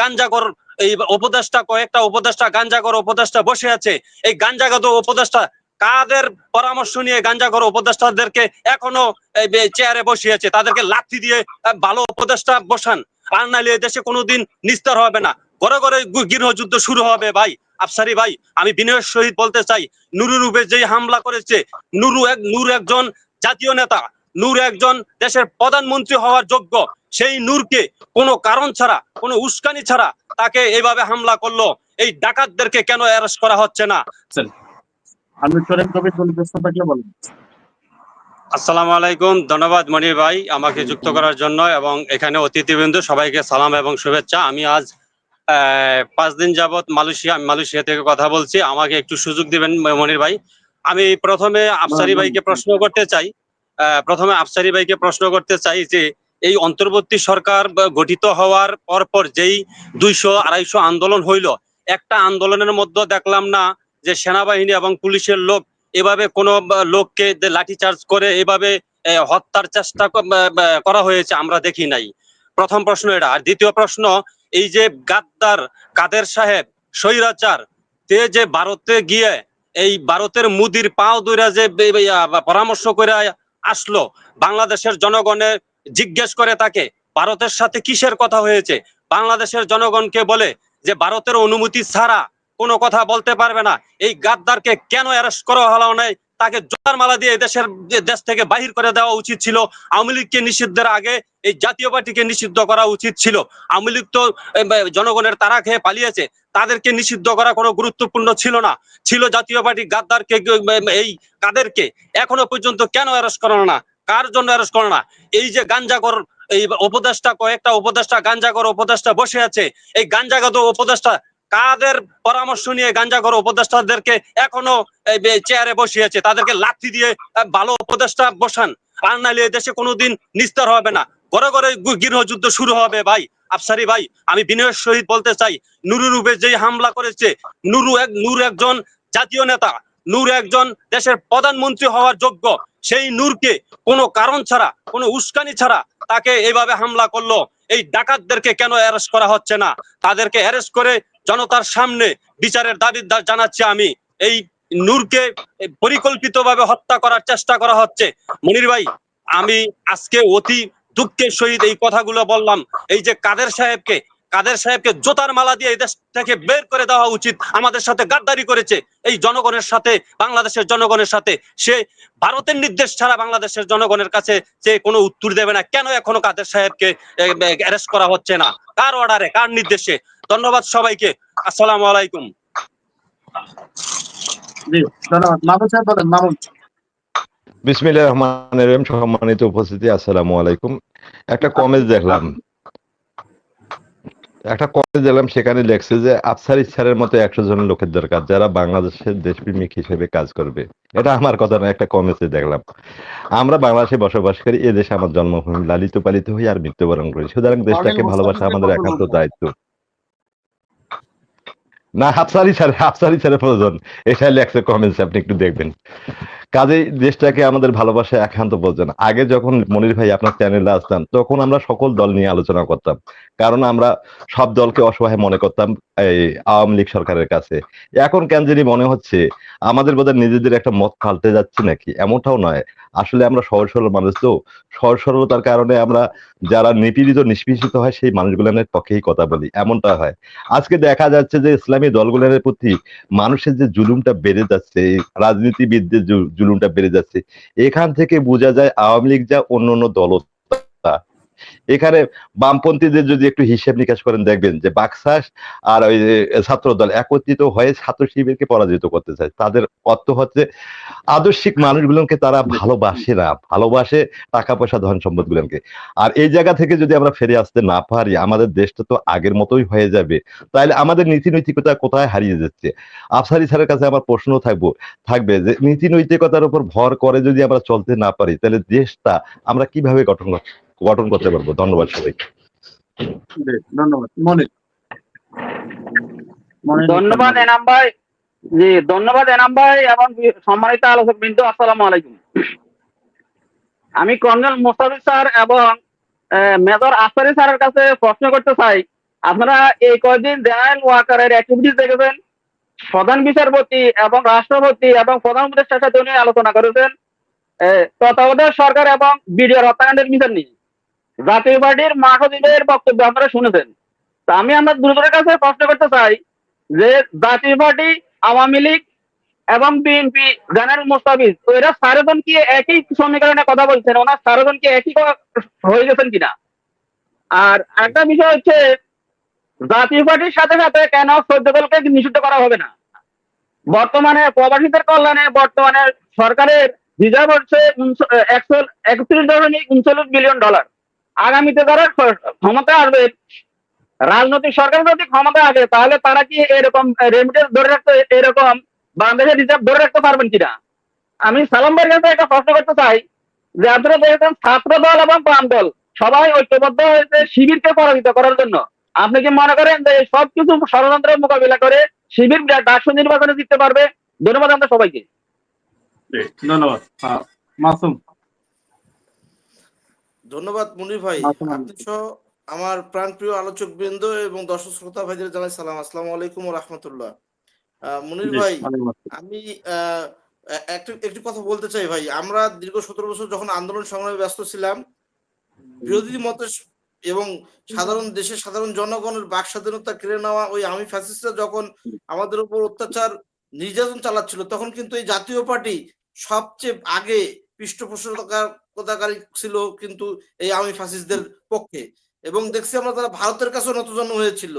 গাঞ্জাকর এই উপদেষ্টা, কয়েকটা উপদেষ্টা গাঞ্জাকর উপদেষ্টা বসে আছে। এই গাঞ্জাগত উপদেষ্টা কাদের পরামর্শ নিয়ে গাঞ্জাকর উপদেষ্টাদেরকে এখনও চেয়ারে বসে আছে? তাদেরকে লাথি দিয়ে ভালো উপদেষ্টা বসান। আর নাহলে দেশে কোনোদিন নিস্তার হবে না। ঘরে ঘরে গৃহযুদ্ধ শুরু হবে ভাই, আফসারি ভাই। আমি বিনয়ের সহিত বলতে চাই, নুরুর উপরে যে হামলা করেছে, নুরু এক, নূর একজন জাতীয় নেতা। নূর একজন দেশের প্রধানমন্ত্রী হওয়ার যোগ্য। সেই নূরকে কোনো কারণ ছাড়া কোনো উস্কানি ছাড়া তাকে এইভাবে হামলা করল। এই ডাকাতদেরকে কেন অ্যারেস্ট করা হচ্ছে না? আমি চলেন কবি কোন প্রশ্ন থাকলে বলেন। আসসালামু আলাইকুম ধন্যবাদ মনির ভাই আমাকে যুক্ত করার জন্য এবং এখানে অতিথিবৃন্দ সবাইকে সালাম এবং শুভেচ্ছা। আমি আজ আহ, পাঁচ দিন যাবত মালয়েশিয়া আমি মালয়েশিয়া থেকে কথা বলছি। আমাকে একটু সুযোগ দিবেন মনির ভাই। আমি প্রথমে আফসারি ভাইকে প্রশ্ন করতে চাই। প্রথমে আফসারি ভাইকে প্রশ্ন করতে চাই যে, এই অন্তর্বর্তী সরকার গঠিত হওয়ার পর পর যেই দুইশো আড়াইশো আন্দোলন হইল, একটা আন্দোলনের মধ্যে দেখলাম না যে সেনাবাহিনী এবং পুলিশের লোক এভাবে কোন লোককে লাঠি চার্জ করে এভাবে হত্যার চেষ্টা করা হয়েছে আমরা দেখি নাই। প্রথম প্রশ্ন এটা। আর দ্বিতীয় প্রশ্ন, এই যে গাদ্দার কাদের সাহেব, স্বৈরাচার, তে যে ভারতে গিয়ে এই ভারতের মুদির পাও দইরা যে পরামর্শ করে আসলো। বাংলাদেশের জনগণের জিজ্ঞেস করে তাকে, ভারতের সাথে কিসের কথা হয়েছে? বাংলাদেশের জনগণকে বলে যে, ভারতের অনুমতি ছাড়া কোনো কথা বলতে পারবে না। এই গাদ্দারকে কেন অ্যারেস্ট করা হলো নাই? তাকে জোয়ার মালা দিয়ে দেশের দেশ থেকে বাহির করে দেওয়া উচিত ছিল। আওয়ামী লীগকে নিষিদ্ধের আগে এই জাতীয় পার্টিকে নিষিদ্ধ করা উচিত ছিল। আওয়ামী লীগ তো জনগণের তারা খেয়ে পালিয়েছে। তাদেরকে নিষিদ্ধ করা কোনো গুরুত্বপূর্ণ ছিল না। ছিল জাতীয় পার্টি গাদ্দারকে, এই কাদেরকে। এখনও পর্যন্ত কেন অ্যারেস্ট করানো না? কার জন্য অ্যারেস্ট করো না? এই যে গাঞ্জাকর এই উপদেষ্টা, কয়েকটা উপদেষ্টা গাঞ্জাকর উপদেষ্টা বসে আছে। এই গাঞ্জাগত উপদেষ্টা, কাদের পরামর্শ নিয়ে গাঞ্জাকর উপদেষ্টাদেরকে এখনও চেয়ারে বসে আছে? তাদেরকে লাথি দিয়ে, ভালো উপদেষ্টা বসান। আর নাহলে দেশে কোনোদিন নিস্তার হবে না। ঘরে ঘরে গৃহযুদ্ধ শুরু হবে, ভাই। আফসারি ভাই, আমি বিনয়ের সহিত বলতে চাই, নুরুর উপরে যে হামলা করেছে, নুরু এক নূর একজন জাতীয় নেতা, নূর একজন দেশের প্রধানমন্ত্রী হওয়ার যোগ্য, সেই নূরকে কোনো কারণ ছাড়া, কোনো উস্কানি ছাড়া তাকে এইভাবে হামলা করল। এই ডাকাতদেরকে কেন অ্যারেস্ট করা হচ্ছে না? তাদেরকে অ্যারেস্ট করে জনতার সামনে বিচারের দাবি জানাচ্ছি আমি। এই নূরকে পরিকল্পিতভাবে হত্যা করার চেষ্টা করা হচ্ছে। মনির ভাই, আমি আজকে অতি দুঃখের সহিত এই কথাগুলো বললাম। এই যে কাদের সাহেবকে কাদের সাহেবকে জোতার মালা দিয়ে এই দেশ থেকে বের করে দেওয়া উচিত, আমাদের সাথে গাদ্দারি করেছে, এই জনগণের সাথে, বাংলাদেশের জনগণের সাথে, সে ভারতের নির্দেশ ছাড়া বাংলাদেশের জনগণের কাছে সে কোনো উত্তর দেবে না। কেন এখনও কাদের সাহেবকে অ্যারেস্ট করা হচ্ছে না? কার অর্ডারে কার নির্দেশে? ধন্যবাদ সবাইকে। আসসালামু আলাইকুম। ধন্যবাদ। মাহমুদ সাহেব বলেন বিসমিল্লাহির রহমানির রহিম সম্মানিত উপস্থিতি আসসালামু আলাইকুম। একটা কমেন্ট দেখলাম। একটা কমেন্ট দেখলাম সেখানে লেখছে যে আফসার ইচ্ছারের মতো একশো জন লোকের দরকার যারা বাংলাদেশের দেশপ্রেমিক হিসেবে কাজ করবে। এটা আমার কথা না একটা কমেন্টে দেখলাম। আমরা বাংলাদেশে বসবাস করি এ দেশে আমার জন্মভূমি লালিত পালিত হই আর মৃত্যুবরণ করি। সুতরাং দেশটাকে ভালোবাসা আমাদের একান্ত দায়িত্ব। না হাফসারি স্যার হাফসারি স্যারের প্রয়োজন। এটা লেখছে কমেন্টস আপনি একটু দেখবেন। কাজেই দেশটাকে আমাদের ভালোবাসা একান্ত প্রয়োজন আগে যখন মনির ভাই আপনার চ্যানেলে আসতাম তখন আমরা সকল দল নিয়ে আলোচনা করতাম। কারণ আমরা সব দলকে অসহায় মনে করতাম এই আওয়ামী লীগ সরকারের কাছে। এখন কেন জানি মনে হচ্ছে, আমাদের বোধহয় নিজেদের একটা মত পাল্টে যাচ্ছে নাকি? এমনটাও নয়। আসলে আমরা সহজ সরল মানুষ তো। সহজ সরলতার কারণে আমরা যারা নিপীড়িত, নিষ্পেষিত হয়, সেই মানুষগুলোর পক্ষেই কথা বলি। এমনটা হয়। আজকে দেখা যাচ্ছে যে ইসলামী দলগুলোর প্রতি মানুষের যে জুলুমটা বেড়ে যাচ্ছে, রাজনীতিবিদদের জুলুমটা বেড়ে যাচ্ছে এখান থেকে বোঝা যায় আওয়ামী লীগ যা অন্য অন্য দল। এখানে বামপন্থীদের যদি একটু হিসেব নিকাশ করেন, দেখবেন যে বাকশাস আর ওই যে ছাত্র দল একত্রিত হয়ে ছাত্র শিবিরকে পরাজিত করতে চায়। তাদের অর্থ হচ্ছে আদর্শিক মানুষগুলোকে তারা ভালোবাসে না, ভালোবাসে টাকা পয়সা ধন সম্পদ গুলোকে আর এই জায়গা থেকে যদি আমরা ফিরে আসতে না পারি, আমাদের দেশটা তো আগের মতোই হয়ে যাবে। তাহলে আমাদের নীতি নৈতিকতা কোথায় হারিয়ে যাচ্ছে? আফসারি স্যারের কাছে আমার প্রশ্ন থাকব, থাকবে যে নীতি নৈতিকতার উপর ভর করে যদি আমরা চলতে না পারি তাহলে দেশটা আমরা কীভাবে গঠন কর- গঠন করতে পারব। ধন্যবাদ সবাইকে। ধন্যবাদ। ধন্যবাদ এনাম ভাই। জি ধন্যবাদ এনাম ভাই এবং সম্মানিত আলোচক বৃন্দ আসসালামু আলাইকুম। আমি কর্নেল মোস্তাফিজ স্যার এবং আহ, মেজর আসারি স্যারের কাছে প্রশ্ন করতে চাই। আপনারা এই কয়দিন জেনারেল ওয়াকারের অ্যাক্টিভিটিস দেখেছেন? প্রধান বিচারপতি এবং রাষ্ট্রপতি এবং প্রধানমন্ত্রীর সাথে উনি আলোচনা করেছেন। তত্ত্বাবধায়ক সরকার এবং বিডিআর হত্যাকাণ্ডের বিচার নিয়ে। জাতীয় পার্টির মাহদিবের বক্তব্য আপনারা শুনেছেন। তা আমি আমার দুজনের কাছে প্রশ্ন করতে চাই যে জাতীয় পার্টি, আওয়ামী লীগ এবং বিএনপি, জেনারেল মোস্তাফিজ এরা চারজন কি একই সমীকরণে কথা বলছেন? ওনার চারজন কি একই হয়ে গেছেন কিনা? আর একটা বিষয় হচ্ছে জাতীয় পার্টির সাথে সাথে কেন চোদ্দ দলকে নিষিদ্ধ করা হবে না? বর্তমানে প্রবাসীদের কল্যাণে বর্তমানে সরকারের রিজার্ভ হচ্ছে একশো একত্রিশ দশমিক উনচল্লিশ বিলিয়ন ডলার। আগামীতে যারা ক্ষমতা আসবে। রাজনৈতিক সরকার যদি ক্ষমতা আসে, তাহলে তারা কি এরকম রেমিটেন্স ধরে রাখতে, এরকম বাংলাদেশের রিজার্ভ ধরে রাখতে পারবেন কিনা? আমি সালাম ভাইয়ের কাছে একটা প্রশ্ন করতে চাই, যে আপনারা দেখেছেন ছাত্র দল এবং বাম দল সবাই ঐক্যবদ্ধ হয়েছে শিবিরকে পরাজিত করার জন্য। আপনি কি মনে করেন যে সবকিছু ষড়যন্ত্রের মোকাবিলা করে শিবির ডাকসু নির্বাচনে জিততে পারবে? ধন্যবাদ আমরা সবাইকে। ধন্যবাদ। মাসুম। ধন্যবাদ মুনির ভাই। আপনি সহ আমার প্রাণপ্রিয় আলোচক বৃন্দ এবং দর্শক শ্রোতা ভাইদের জানাই সালাম। আসসালামু আলাইকুম রহমতুল্লাহ মুনির ভাই আমি একটু একটু কথা বলতে চাই ভাই। আমরা দীর্ঘ সতেরো বছর যখন আন্দোলন সংগ্রামে ব্যস্ত ছিলাম বিরোধী মতের স- এবং সাধারণ দেশের সাধারণ জনগণের বাক স্বাধীনতা কেড়ে নেওয়া ওই আমি ফ্যাসিস্টরা যখন আমাদের উপর অত্যাচার নির্যাতন চালাচ্ছিল তখন কিন্তু এই জাতীয় পার্টি সবচেয়ে আগে পৃষ্ঠপোষকতাকারী ছিল কিন্তু এই আমি ফ্যাসিস্টদের পক্ষে। এবং দেখছি আমরা তারা ভারতের কাছেও নতজন্য হয়েছিল।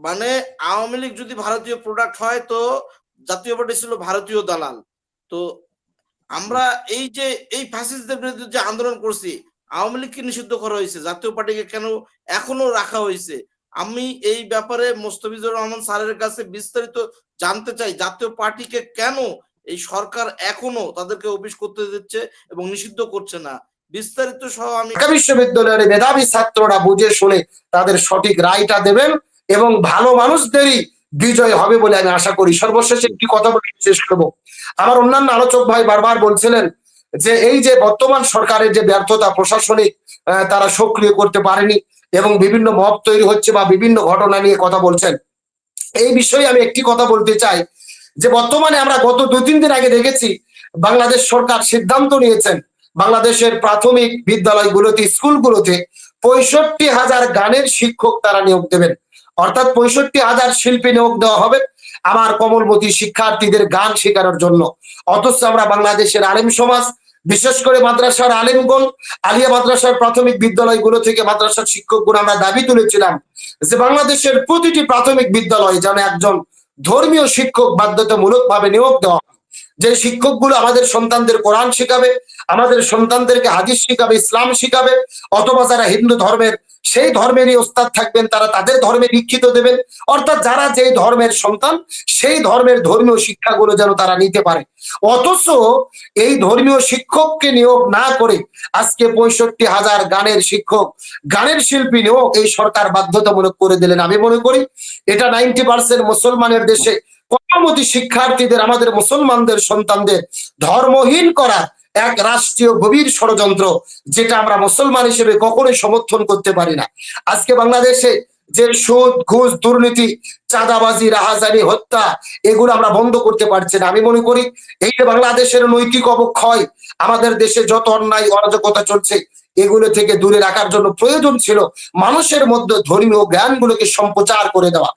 মানে আওয়ামী লীগ যদি ভারতীয় প্রোডাক্ট হয় তো জাতীয় পার্টি ছিল ভারতীয় দালাল। তো আমরা এই যে, এই ফ্যাসিস্টদের বিরুদ্ধে যে আন্দোলন করছি, আওয়ামী লীগকে নিষিদ্ধ করা হয়েছে? জাতীয় পার্টিকে কেন এখনও রাখা হয়েছে? আমি এই ব্যাপারে মোস্তফিজুর রহমান স্যারের কাছে বিস্তারিত জানতে চাই, জাতীয় পার্টিকে কেন এই সরকার এখনও তাদেরকে অফিস করতে দিচ্ছে এবং নিষিদ্ধ করছে না। বিস্তারিত সহ আমি ঢাকা বিশ্ববিদ্যালয়ের মেধাবী ছাত্ররা বুঝে শুনে তাদের সঠিক রায়টা দেবেন এবং ভালো মানুষদেরই বিজয় হবে বলে আমি আশা করি। সর্বশেষে একটি কথা বলে শেষ করব। আমার অন্যান্য আলোচক ভাই বারবার বলছিলেন যে এই যে বর্তমান সরকারের যে ব্যর্থতা প্রশাসনিক তারা সক্রিয় করতে পারেনি এবং বিভিন্ন মত তৈরি হচ্ছে বা বিভিন্ন ঘটনা নিয়ে কথা বলছেন। এই বিষয়ে আমি একটি কথা বলতে চাই। যে বর্তমানে আমরা গত দুই তিন দিন আগে দেখেছি বাংলাদেশ সরকার সিদ্ধান্ত নিয়েছেন বাংলাদেশের প্রাথমিক বিদ্যালয়গুলোতে, স্কুলগুলোতে পঁয়ষট্টি হাজার গানের শিক্ষক তারা নিয়োগ দেবেন। অর্থাৎ পঁয়ষট্টি হাজার শিল্পী নিয়োগ দেওয়া হবে আমার কমলমতি শিক্ষার্থীদের গান শেখানোর জন্য। অথচ আমরা বাংলাদেশের আলেম সমাজ, বিশেষ করে মাদ্রাসার আলেমগণ, আলিয়া মাদ্রাসার প্রাথমিক বিদ্যালয়গুলো থেকে মাদ্রাসার শিক্ষকগুলো আমরা দাবি তুলেছিলাম যে বাংলাদেশের প্রতিটি প্রাথমিক বিদ্যালয়ে যেন একজন ধর্মীয় শিক্ষক বাধ্যতামূলক ভাবে নিয়োগ দেওয়া। যে শিক্ষকগুলো আমাদের সন্তানদের কোরআন শিখাবে, আমাদের সন্তানদেরকে হাদিস শিখাবে, ইসলাম শিখাবে, অথবা যারা হিন্দু ধর্মের সেই ধর্মেরই ওস্তাদ থাকবেন, তারা তাদের ধর্মে দীক্ষিত দেবেন। অর্থাৎ যারা যেই ধর্মের সন্তান, সেই ধর্মের ধর্মীয় শিক্ষাগুলো যেন তারা নিতে পারে। অথচ এই ধর্মীয় শিক্ষককে নিয়োগ না করে আজকে পঁয়ষট্টি হাজার গানের শিক্ষক, গানের শিল্পী নিয়োগ এই সরকার বাধ্যতামূলক করে দিলেন আমি মনে করি। এটা নাইনটি পার্সেন্ট মুসলমানের দেশে কর্মমতী শিক্ষার্থীদের, আমাদের মুসলমানদের সন্তানদের ধর্মহীন করার এক রাষ্ট্রীয় গভীর ষড়যন্ত্র যেটা আমরা মুসলমান হিসেবে কখনোই সমর্থন করতে পারি না। আজকে বাংলাদেশে যে সুদ, ঘুষ, দুর্নীতি, চাঁদাবাজি, রাহাজানি, হত্যা, এগুলো আমরা বন্ধ করতে পারছি না। আমি মনে করি এই যে বাংলাদেশের নৈতিক অবক্ষয়, আমাদের দেশে যত অন্যায়, অরাজকতা চলছে, এগুলো থেকে দূরে রাখার জন্য প্রয়োজন ছিল মানুষের মধ্যে ধর্মীয় জ্ঞানগুলোকে সম্প্রচার করে দেওয়া।